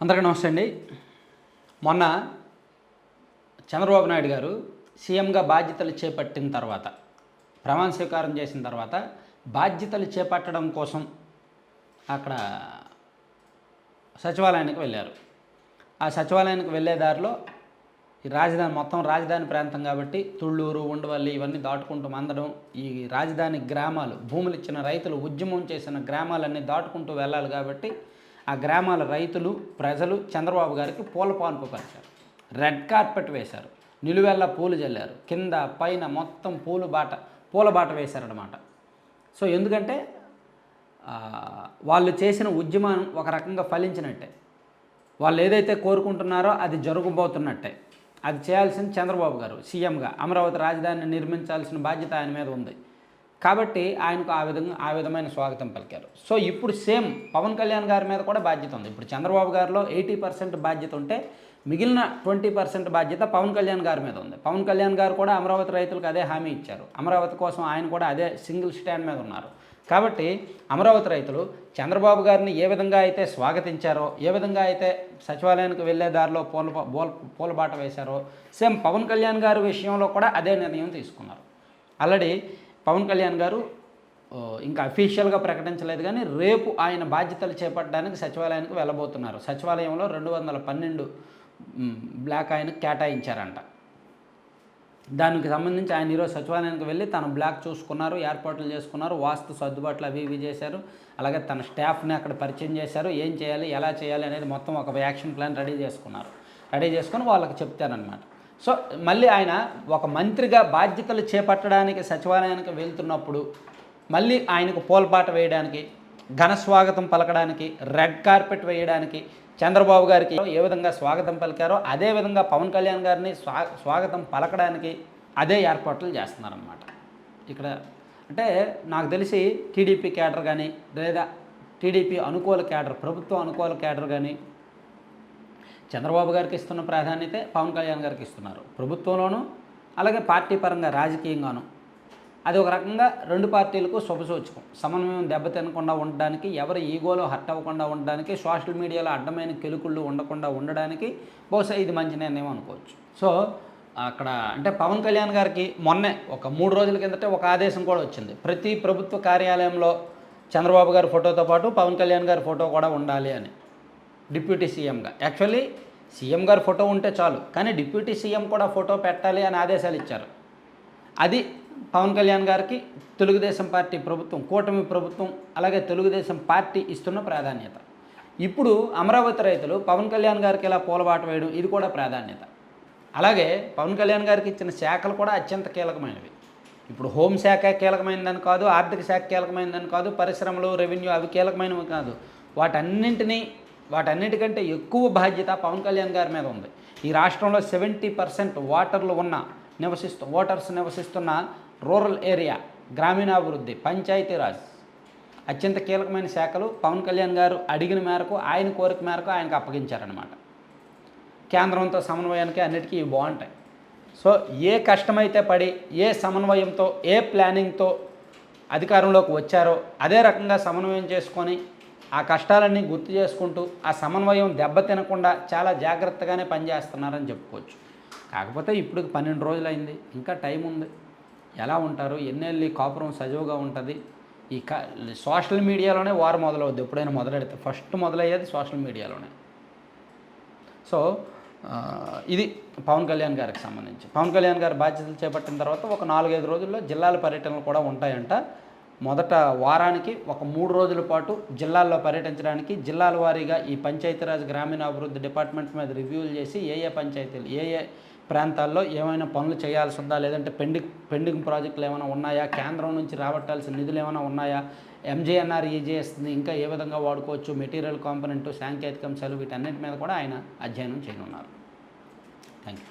అందరికీ నమస్తే అండి. మొన్న చంద్రబాబు నాయుడు గారు సీఎంగా బాధ్యతలు చేపట్టిన తర్వాత ప్రమాణ స్వీకారం చేసిన తర్వాత బాధ్యతలు చేపట్టడం కోసం అక్కడ సచివాలయానికి వెళ్ళారు. ఆ సచివాలయానికి వెళ్ళే దారిలో ఈ రాజధాని మొత్తం రాజధాని ప్రాంతం కాబట్టి తుళ్ళూరు ఉండవల్లి ఇవన్నీ దాటుకుంటూ మందడం ఈ రాజధాని గ్రామాలు భూములు ఇచ్చిన రైతులు ఉద్యమం చేసిన గ్రామాలన్నీ దాటుకుంటూ వెళ్ళాలి కాబట్టి ఆ గ్రామాల రైతులు ప్రజలు చంద్రబాబు గారికి పూల పాన్పు పరిచారు. రెడ్ కార్పెట్ వేశారు. నిలువెల్ల పూలు చల్లారు కింద పైన మొత్తం పూలు బాట పూల బాట వేశారనమాట సో ఎందుకంటే వాళ్ళు చేసిన ఉద్యమం ఒక రకంగా ఫలించినట్టే. వాళ్ళు ఏదైతే కోరుకుంటున్నారో అది జరగబోతున్నట్టే. అది చేయాల్సింది చంద్రబాబు గారు సీఎంగా అమరావతి రాజధానిని నిర్మించాల్సిన బాధ్యత ఆయన మీద ఉంది. కాబట్టి ఆయనకు ఆ విధంగా ఆ విధమైన స్వాగతం పలికారు. సో ఇప్పుడు సేమ్ పవన్ కళ్యాణ్ గారి మీద కూడా బాధ్యత ఉంది. ఇప్పుడు చంద్రబాబు గారిలో ఎయిటీ పర్సెంట్ బాధ్యత ఉంటే మిగిలిన ట్వంటీ పర్సెంట్ బాధ్యత పవన్ కళ్యాణ్ గారి మీద ఉంది. పవన్ కళ్యాణ్ గారు కూడా అమరావతి రైతులకు అదే హామీ ఇచ్చారు. అమరావతి కోసం ఆయన కూడా అదే సింగిల్ స్టాండ్ మీద ఉన్నారు. కాబట్టి అమరావతి రైతులు చంద్రబాబు గారిని ఏ విధంగా అయితే స్వాగతించారో ఏ విధంగా అయితే సచివాలయానికి వెళ్ళే దారిలో పూల పూల పూలబాట వేశారో సేమ్ పవన్ కళ్యాణ్ గారి విషయంలో కూడా అదే నిర్ణయం తీసుకున్నారు. ఆల్రెడీ పవన్ కళ్యాణ్ గారు ఇంకా అఫీషియల్గా ప్రకటించలేదు కానీ రేపు ఆయన బాధ్యతలు చేపట్టడానికి సచివాలయానికి వెళ్ళబోతున్నారు. సచివాలయంలో రెండు వందల పన్నెండు బ్లాక్ ఆయనకు కేటాయించారంట. దానికి సంబంధించి ఆయన ఈరోజు సచివాలయానికి వెళ్ళి తన బ్లాక్ చూసుకున్నారు ఏర్పాట్లు చేసుకున్నారు వాస్తు సర్దుబాట్లు అవి ఇవి చేశారు అలాగే తన స్టాఫ్ని అక్కడ పరిచయం చేశారు ఏం చేయాలి ఎలా చేయాలి అనేది మొత్తం ఒక యాక్షన్ ప్లాన్ రెడీ చేసుకున్నారు. రెడీ చేసుకొని వాళ్ళకి చెప్తారనమాట సో మళ్ళీ ఆయన ఒక మంత్రిగా బాధ్యతలు చేపట్టడానికి సచివాలయానికి వెళ్తున్నప్పుడు మళ్ళీ ఆయనకు పోల్పాట వేయడానికి ఘన స్వాగతం పలకడానికి రెడ్ కార్పెట్ వేయడానికి చంద్రబాబు గారికి ఏ విధంగా స్వాగతం పలికారో అదే విధంగా పవన్ కళ్యాణ్ గారిని స్వా స్వాగతం పలకడానికి అదే ఏర్పాట్లు చేస్తున్నారన్నమాట. ఇక్కడ అంటే నాకు తెలిసి టీడీపీ క్యాడర్ కానీ లేదా టీడీపీ అనుకూల క్యాడర్ ప్రభుత్వ అనుకూల క్యాడర్ కానీ చంద్రబాబు గారికి ఇస్తున్న ప్రాధాన్యత పవన్ కళ్యాణ్ గారికి ఇస్తున్నారు. ప్రభుత్వంలోనూ అలాగే పార్టీ పరంగా రాజకీయంగాను. అది ఒక రకంగా రెండు పార్టీలకు శుభసూచకం. సమన్వయం దెబ్బతినకుండా ఉండడానికి ఎవరి ఈగోలో హర్ట్ అవ్వకుండా ఉండడానికి సోషల్ మీడియాలో అడ్డమైన కెలుకుళ్ళు ఉండకుండా ఉండడానికి బహుశా ఇది మంచి నిర్ణయం అనుకోవచ్చు. సో అక్కడ అంటే పవన్ కళ్యాణ్ గారికి మొన్నే ఒక మూడు రోజుల కిందటే ఒక ఆదేశం కూడా వచ్చింది. ప్రతి ప్రభుత్వ కార్యాలయంలో చంద్రబాబు గారి ఫోటోతో పాటు పవన్ కళ్యాణ్ గారి ఫోటో కూడా ఉండాలి అని. డిప్యూటీ సీఎంగా. యాక్చువల్లీ సీఎం గారు ఫోటో ఉంటే చాలు కానీ డిప్యూటీ సీఎం కూడా ఫోటో పెట్టాలి అని ఆదేశాలు ఇచ్చారు. అది పవన్ కళ్యాణ్ గారికి తెలుగుదేశం పార్టీ ప్రభుత్వం కూటమి ప్రభుత్వం అలాగే తెలుగుదేశం పార్టీ ఇస్తున్న ప్రాధాన్యత. ఇప్పుడు అమరావతి రైతులు పవన్ కళ్యాణ్ గారికి ఇలా పూలబాట వేయడం ఇది కూడా ప్రాధాన్యత. అలాగే పవన్ కళ్యాణ్ గారికి ఇచ్చిన శాఖలు కూడా అత్యంత కీలకమైనవి. ఇప్పుడు హోంశాఖ కీలకమైనదని కాదు ఆర్థిక శాఖ కీలకమైనదని కాదు పరిశ్రమలు రెవెన్యూ అవి కీలకమైనవి కాదు. వాటన్నింటినీ వాటన్నిటికంటే ఎక్కువ బాధ్యత పవన్ కళ్యాణ్ గారి మీద ఉంది. ఈ రాష్ట్రంలో సెవెంటీ పర్సెంట్ వాటర్లు ఉన్న నివసిస్తూ ఓటర్స్ నివసిస్తున్న రూరల్ ఏరియా గ్రామీణాభివృద్ధి పంచాయతీరాజ్ అత్యంత కీలకమైన శాఖలు పవన్ కళ్యాణ్ గారు అడిగిన మేరకు ఆయన కోరిక మేరకు ఆయనకు అప్పగించారనమాట కేంద్రంతో సమన్వయానికి అన్నిటికీ ఇవి బాగుంటాయి. సో ఏ కష్టమైతే పడి ఏ సమన్వయంతో ఏ ప్లానింగ్తో అధికారంలోకి వచ్చారో అదే రకంగా సమన్వయం చేసుకొని ఆ కష్టాలన్నీ గుర్తు చేసుకుంటూ ఆ సమన్వయం దెబ్బతినకుండా చాలా జాగ్రత్తగానే పనిచేస్తున్నారని చెప్పుకోవచ్చు. కాకపోతే ఇప్పుడు పన్నెండు రోజులైంది ఇంకా టైం ఉంది. ఎలా ఉంటారు? ఎన్నెళ్ళి కాపురం సజీవుగా ఉంటుంది? ఈ క సోషల్ మీడియాలోనే వారు మొదలవుద్ది. ఎప్పుడైనా మొదలెడితే ఫస్ట్ మొదలయ్యేది సోషల్ మీడియాలోనే. సో ఇది పవన్ కళ్యాణ్ గారికి సంబంధించి. పవన్ కళ్యాణ్ గారి బాధ్యతలు చేపట్టిన తర్వాత ఒక నాలుగైదు రోజుల్లో జిల్లాల పర్యటనలు కూడా ఉంటాయంట. మొదట వారానికి ఒక మూడు రోజుల పాటు జిల్లాల్లో పర్యటించడానికి జిల్లాల వారీగా ఈ పంచాయతీరాజ్ గ్రామీణాభివృద్ధి డిపార్ట్మెంట్ మీద రివ్యూలు చేసి ఏ ఏ పంచాయతీలు ఏ ఏ ప్రాంతాల్లో ఏమైనా పనులు చేయాల్సి ఉందా లేదంటే పెండింగ్ పెండింగ్ ప్రాజెక్టులు ఏమైనా ఉన్నాయా కేంద్రం నుంచి రాబట్టాల్సిన నిధులు ఏమైనా ఉన్నాయా ఎంజేఎన్ఆర్ ఈజేఎస్ని ఇంకా ఏ విధంగా వాడుకోవచ్చు మెటీరియల్ కాంపనెంట్ సాంకేతిక సెలవు వీటన్నిటి మీద కూడా ఆయన అధ్యయనం చేయనున్నారు. Thank you